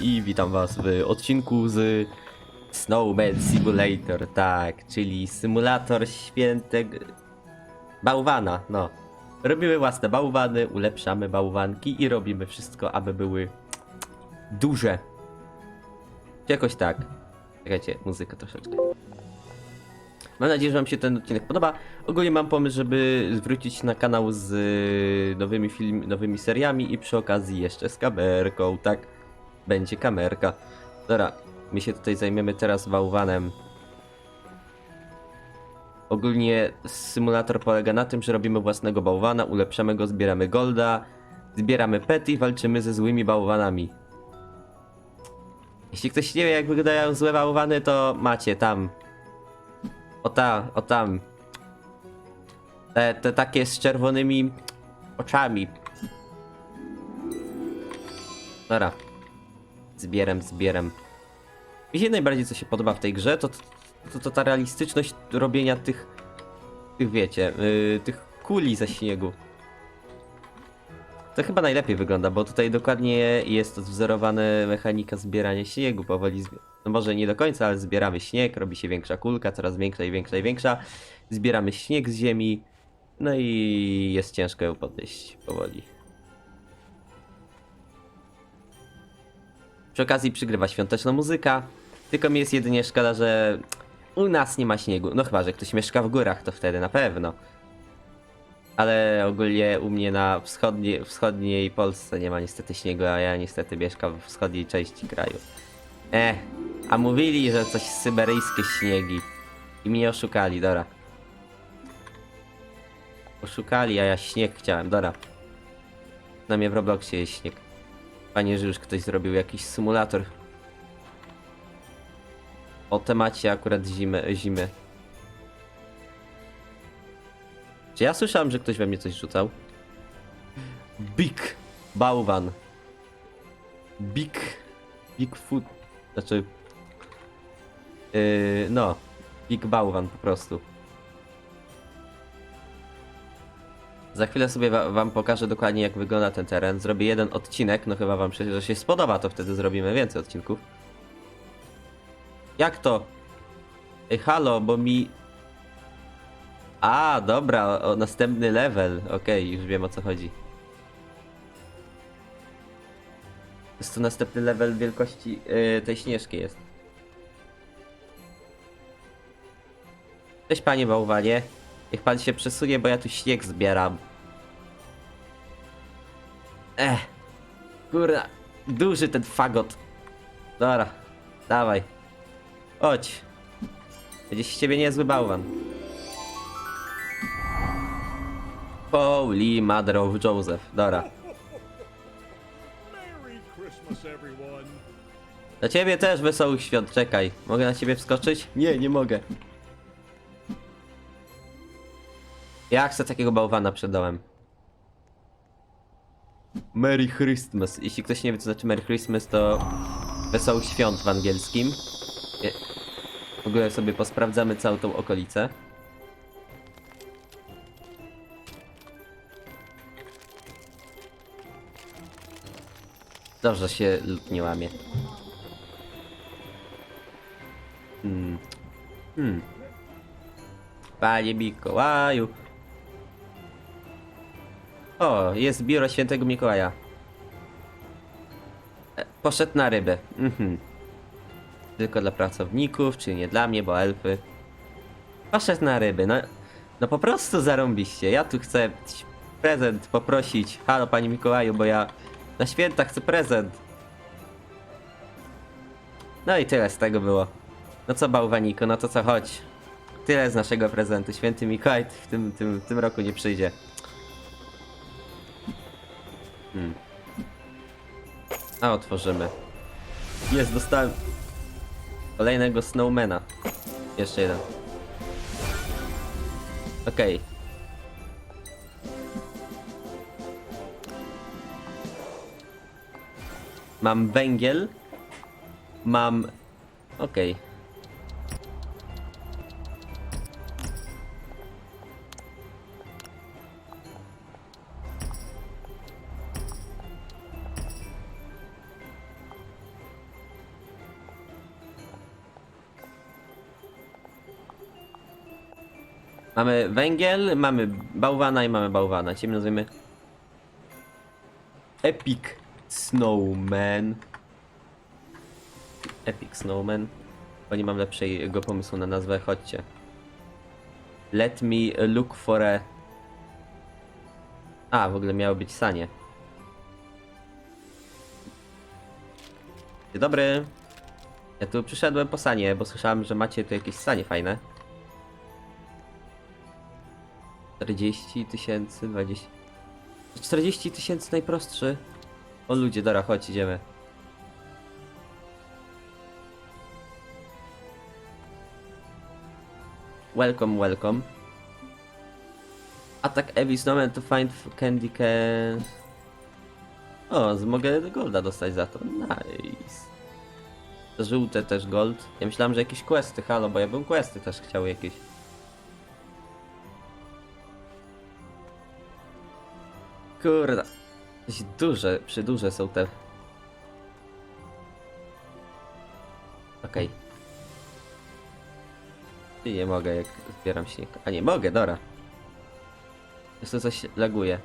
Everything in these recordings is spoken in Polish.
I witam was w odcinku z Snowman Simulator, tak, czyli symulator świętego bałwana, no. Robimy własne bałwany, ulepszamy bałwanki i robimy wszystko, aby były duże. Jakoś tak. Czekajcie, muzyka troszeczkę. Mam nadzieję, że Wam się ten odcinek podoba. Ogólnie mam pomysł, żeby wrócić na kanał z y, nowymi film, nowymi seriami i przy okazji jeszcze z kamerką, tak? Będzie kamerka. Dobra, my się tutaj zajmiemy teraz bałwanem. Ogólnie symulator polega na tym, że robimy własnego bałwana, ulepszamy go, zbieramy golda, zbieramy pety i walczymy ze złymi bałwanami. Jeśli ktoś nie wie jak wyglądają złe bałwany, to macie tam o ta, o tam. Te, te takie z czerwonymi oczami. Dobra. Zbieram, zbieram. Mi się najbardziej co się podoba w tej grze, to, to, to ta realistyczność robienia tych, tych wiecie, yy, tych kuli ze śniegu. To chyba najlepiej wygląda, bo tutaj dokładnie jest odwzorowana mechanika zbierania śniegu. Powoli, zbi- no może nie do końca, ale zbieramy śnieg, robi się większa kulka, coraz większa i większa i większa. Zbieramy śnieg z ziemi, no i jest ciężko ją podnieść powoli. Przy okazji przygrywa świąteczna muzyka, tylko mi jest jedynie szkoda, że u nas nie ma śniegu. No chyba, że ktoś mieszka w górach, to wtedy na pewno. Ale ogólnie u mnie na wschodniej, wschodniej Polsce nie ma niestety śniegu, a ja niestety mieszkam w wschodniej części kraju. E, a mówili, że coś syberyjskie śniegi. I mnie oszukali, dobra. Oszukali, a ja śnieg chciałem, dobra. Na mnie w Robloxie jest śnieg. Panie, że już ktoś zrobił jakiś symulator. O temacie akurat zimy. zimy. Czy ja słyszałem, że ktoś we mnie coś rzucał? Big bałwan. Big. Bigfoot. Znaczy. Yy, no. Big bałwan po prostu. Za chwilę sobie wa wam pokażę dokładnie jak wygląda ten teren. Zrobię jeden odcinek, no chyba wam się, że się spodoba, to wtedy zrobimy więcej odcinków. Jak to? Ej, halo, bo mi a, dobra, o, następny level. Okej, już wiem o co chodzi. Jest to następny level wielkości yy, tej śnieżki jest. Cześć panie bałwanie. Niech pan się przesunie, bo ja tu śnieg zbieram. Ech. Kurna. Duży ten fagot. Dobra. Dawaj. Chodź. Będzie z ciebie niezły bałwan. Holy Mother of Joseph. Dobra. Dla ciebie też wesołych świąt, czekaj. Mogę na ciebie wskoczyć? Nie, nie mogę. Ja chcę takiego bałwana przed domem. Merry Christmas. Jeśli ktoś nie wie co znaczy Merry Christmas, to wesołych świąt w angielskim. W ogóle sobie posprawdzamy całą tą okolicę. Dobrze się lud nie łamie. Hmm. Hmm. Panie Mikołaju. O, jest biuro świętego Mikołaja. E, Poszedł na rybę. Mhm. Tylko dla pracowników, czyli nie dla mnie, bo elfy. Poszedł na ryby, no, no po prostu zarąbiście. Ja tu chcę prezent poprosić. Halo, panie Mikołaju, bo ja na święta chcę prezent. No i tyle z tego było. No co bałwaniku, no to co chodź. Tyle z naszego prezentu. Święty Mikołaj w tym, tym, tym roku nie przyjdzie. Hmm. A otworzymy. Jest, dostałem kolejnego Snowmana. Jeszcze jeden. Okej. Mam węgiel. Mam. Okej. Mamy węgiel, mamy bałwana i mamy bałwana. Ciebie nazwiemy Epic Snowman. Epic Snowman. Bo nie mam lepszego pomysłu na nazwę, chodźcie. Let me look for a... A, w ogóle miało być sanie. Dzień dobry. Ja tu przyszedłem po sanie, bo słyszałem, że macie tu jakieś sanie fajne. 40 tysięcy, 20... 40 tysięcy najprostszy. O ludzie, dobra, chodź, idziemy. Welcome, welcome. Attack every snowman to find candy can... O, mogę golda dostać za to. Nice. Żółte też gold. Ja myślałem, że jakieś questy, halo, bo ja bym questy też chciał jakieś. Jakieś duże, przyduże są te. Okej. I nie mogę, jak zbieram śnieg. A nie, mogę, dobra. Jest to coś laguje.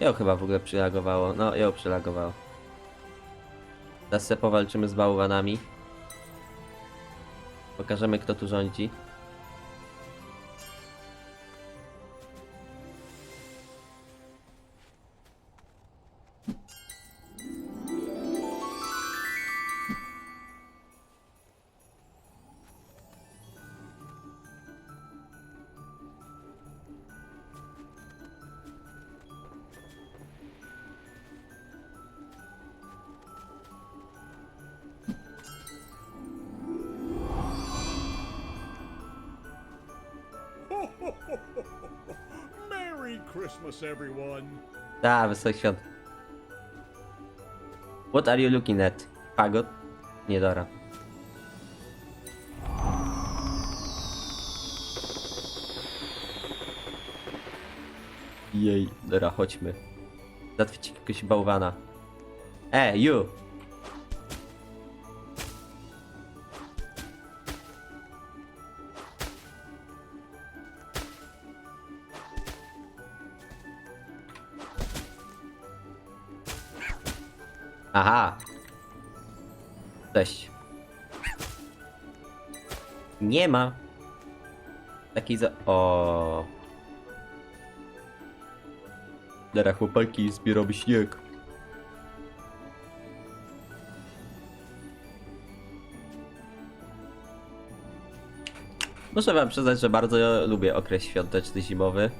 Ją chyba w ogóle przylagowało. No, ją przylagowało. Teraz powalczymy z bałwanami. Pokażemy kto tu rządzi. Christmas, everyone. Da, wesołych świąt. What are you looking at? Pagot? Nie, Dora. Jej, Dora, chodźmy. Zatwić jakiegoś bałwana. E, you! Aha. Cześć. Nie ma. Taki za... O. Dara chłopaki, zbieramy śnieg. Muszę wam przyznać, że bardzo lubię okres świąteczny, zimowy.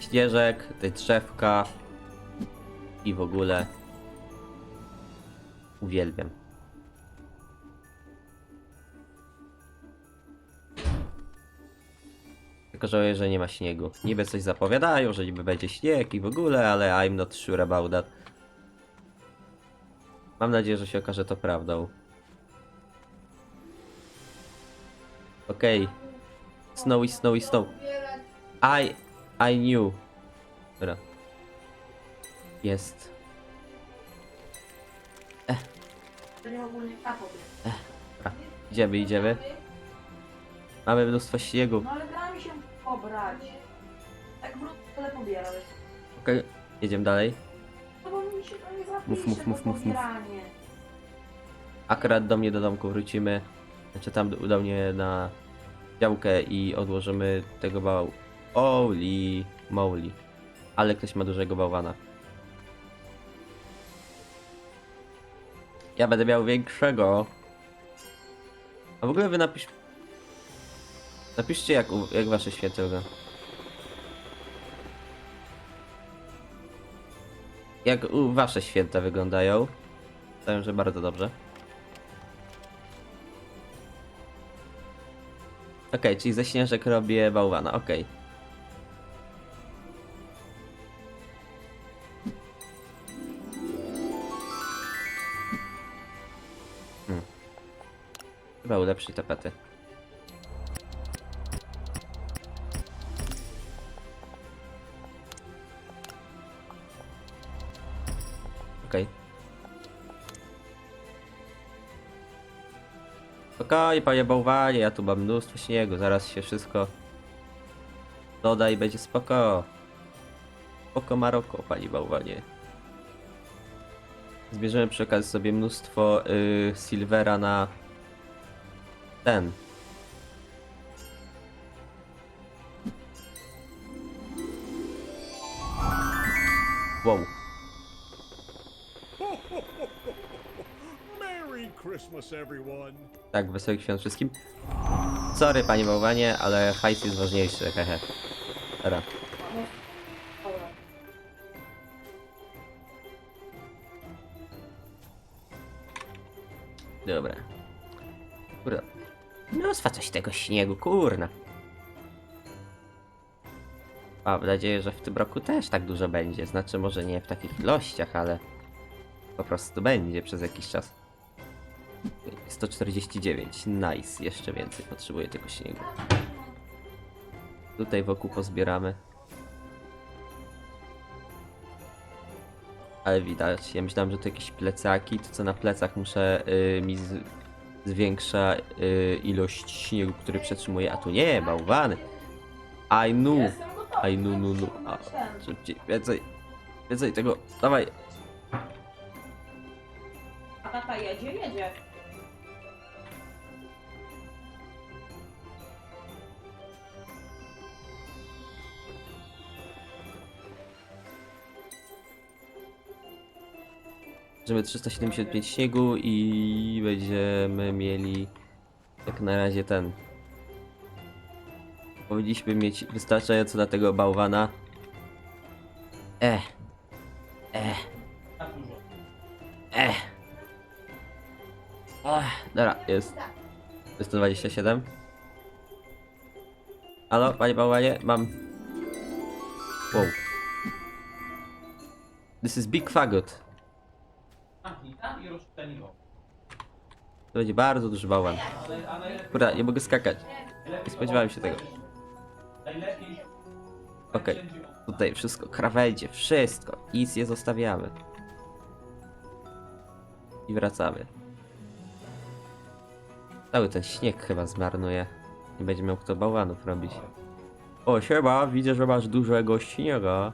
Śnieżek, te drzewka i w ogóle. Uwielbiam. Tylko żałuję, że nie ma śniegu. Niby coś zapowiadają, że niby będzie śnieg i w ogóle, ale I'm not sure about that. Mam nadzieję, że się okaże to prawdą. Okej. Snowy, snowy, snow. I... I knew. Dobra. Jest. To nie ogólnie powie. Idziemy, idziemy. Mamy mnóstwo śniegu. No ale da mi się pobrać. Tak wrót tyle pobierałeś. Okej, jedziemy dalej. No bo mi się to nie zapisze, Mów, mów, mów, to mów, mów. pobieranie. Akurat do mnie do domku wrócimy. Znaczy tam do, do mnie na działkę i odłożymy tego bał... Oli, moly. Ale ktoś ma dużego bałwana. Ja będę miał większego. A w ogóle wy napisz... Napiszcie jak, jak wasze wygląda. Jak u wasze święta wyglądają. Wydają, że bardzo dobrze. Okej, czyli ze śnieżek robię bałwana, okej. Hmm. Ulepszyć tapety. Okej. Spokojnie, panie bałwanie, ja tu mam mnóstwo śniegu, zaraz się wszystko doda i będzie spoko. Spoko Maroko, panie bałwanie. Zbierzemy przy okazji sobie mnóstwo y, silvera na ten. Wow. Merry Christmas, everyone. Tak, wesołych świąt wszystkim. Sorry, panie bałwanie, ale hajs jest ważniejszy, hehe. Dobra. Dobra. Mnóstwo coś tego śniegu, kurna. Mam nadzieję, że w tym roku też tak dużo będzie. Znaczy, może nie w takich ilościach, ale po prostu będzie przez jakiś czas. 149, nice. Jeszcze więcej potrzebuję tego śniegu. Tutaj wokół pozbieramy. Ale widać, ja myślałem, że to jakieś plecaki, to co na plecach muszę y, mi zwiększa y, ilość śniegu, który przetrzymuje, a tu nie, bałwany. I knew. I no, no, a, szybciej, więcej, więcej tego, dawaj. A tata jedzie? Jedzie. Bierzemy 375 śniegu i będziemy mieli jak na razie ten. Powinniśmy mieć wystarczająco dla tego bałwana. Eh. Eh. Eh. Oh, dobra, jest. Jest 127. Halo, panie bałwanie, mam. Wow. This is big fagot. Zamknij tam i rozszczelnij go. To będzie bardzo duży bałwan. Ale, ale Kurde, nie mogę skakać. Nie spodziewałem się tego. najlepiej Okej. Tutaj wszystko, krawędzie, wszystko. Nic nie zostawiamy. I wracamy. Cały ten śnieg chyba zmarnuje. Nie będzie miał kto bałwanów robić. O, siema, widzę, że masz dużego śniega.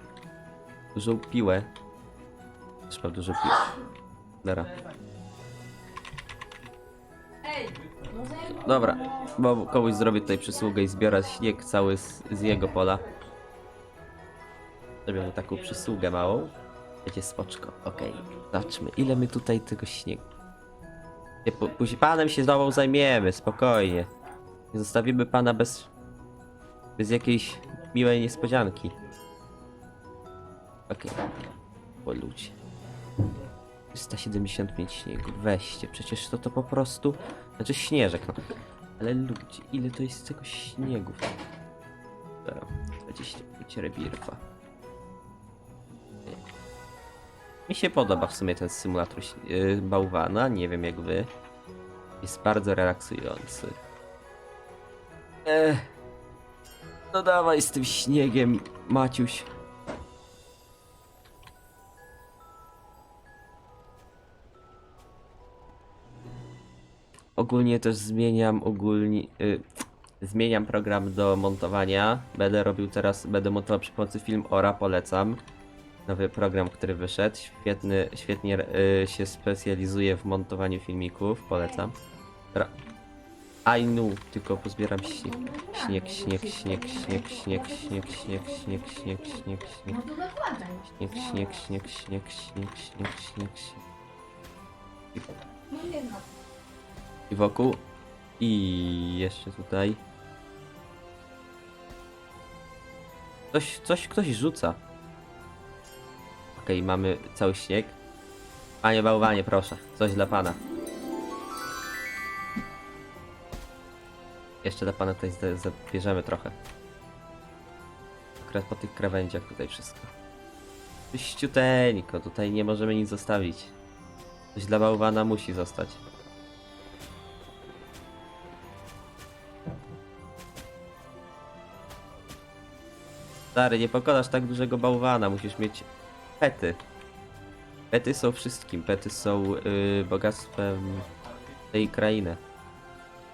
Dużą piłę. Też mam dużą piłę. Dobra. Bo komuś zrobię tutaj przysługę i zbiorę śnieg cały z, z jego pola. Zrobię mu taką przysługę małą. Będzie spoczko. Okej, zobaczmy ile my tutaj tego śniegu. Nie, po- Później panem się znowu zajmiemy, spokojnie. Nie zostawimy pana bez... Bez jakiejś miłej niespodzianki. Okej. O ludzie. 375 śniegu, weźcie, przecież to to po prostu... Znaczy śnieżek, no. Ale ludzie, ile to jest tego śniegu? Dobra, 25 rebirfa. Mi się podoba w sumie ten symulator yy, bałwana, nie wiem jak wy. Jest bardzo relaksujący. Ech. No dawaj z tym śniegiem, Maciuś. Ogólnie też zmieniam ogólnie. Y, zmieniam program do montowania. Będę robił teraz, będę montował przy pomocy film Ora, polecam. Nowy program, który wyszedł. Świetny, świetnie y, się specjalizuje w montowaniu filmików, polecam. Dobra. I knew, tylko pozbieram śnieg. Śnieg, śnieg, śnieg, śnieg, śnieg, śnieg, śnieg, śnieg, śnieg, śnieg, śnieg. No. Śnieg, śnieg, śnieg, śnieg, śnieg, śnieg, śnieg, śnieg. I wokół. I jeszcze tutaj. Coś, coś ktoś rzuca. Okej, mamy cały śnieg. Panie bałwanie, proszę. Coś dla pana. Jeszcze dla pana tutaj za- zabierzemy trochę. Akurat po tych krawędziach tutaj wszystko. Czyściuteńko, tutaj nie możemy nic zostawić. Coś dla bałwana musi zostać. Stary, nie pokonasz tak dużego bałwana, musisz mieć pety. Pety są wszystkim, pety są yy, bogactwem tej krainy.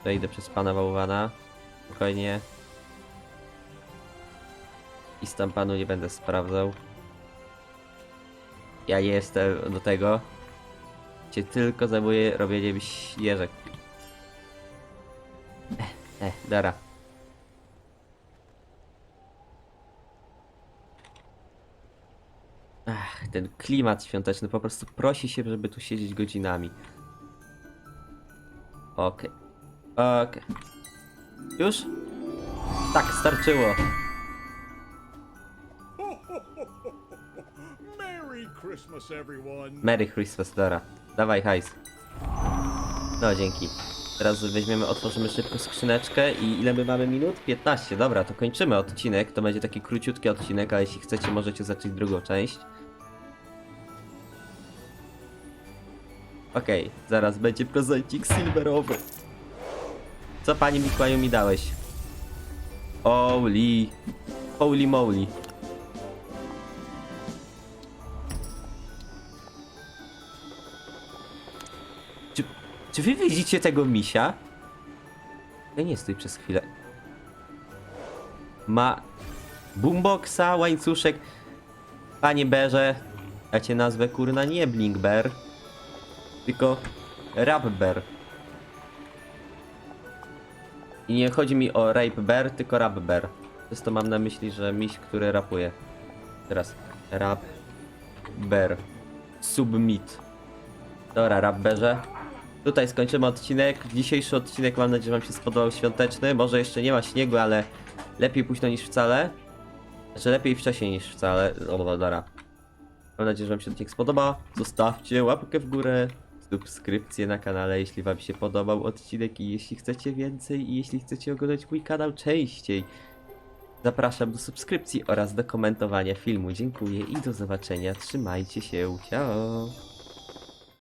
Przejdę przez pana bałwana. Spokojnie. I z tam panu nie będę sprawdzał. Ja nie jestem do tego. Cię tylko zajmuję robieniem śnieżek. Eh, eh, dara. Ten klimat świąteczny po prostu prosi się, żeby tu siedzieć godzinami. Okej. Okej. Już? Tak, starczyło. Merry Christmas, everyone. Merry Christmas, Dora. Dawaj hajs. No, dzięki. Teraz weźmiemy, otworzymy szybko skrzyneczkę i ile my mamy minut? 15, dobra, to kończymy odcinek. To będzie taki króciutki odcinek, a jeśli chcecie, możecie zacząć drugą część. Okej, zaraz będzie prezencik silverowy. Co pani Mikołaju mi dałeś? Holy. Holy moly. Czy, czy wy widzicie tego misia? Ja nie stój przez chwilę. Ma boomboxa, łańcuszek. Panie Berze, ja cię nazwę kurna nie Blink Bear, tylko Rap Bear. I nie chodzi mi o Rape Bear, tylko Rap Bear. Przez to mam na myśli, że miś, który rapuje. Teraz Rap Bear. Submit. Dobra, rap berze. Tutaj skończymy odcinek. Dzisiejszy odcinek mam nadzieję, że wam się spodobał świąteczny. Może jeszcze nie ma śniegu, ale lepiej późno niż wcale. Znaczy lepiej wcześniej niż wcale. O, dobra. Mam nadzieję, że wam się odcinek spodoba. Zostawcie łapkę w górę, subskrypcję na kanale, jeśli wam się podobał odcinek i jeśli chcecie więcej i jeśli chcecie oglądać mój kanał częściej. Zapraszam do subskrypcji oraz do komentowania filmu. Dziękuję i do zobaczenia. Trzymajcie się. Ciao.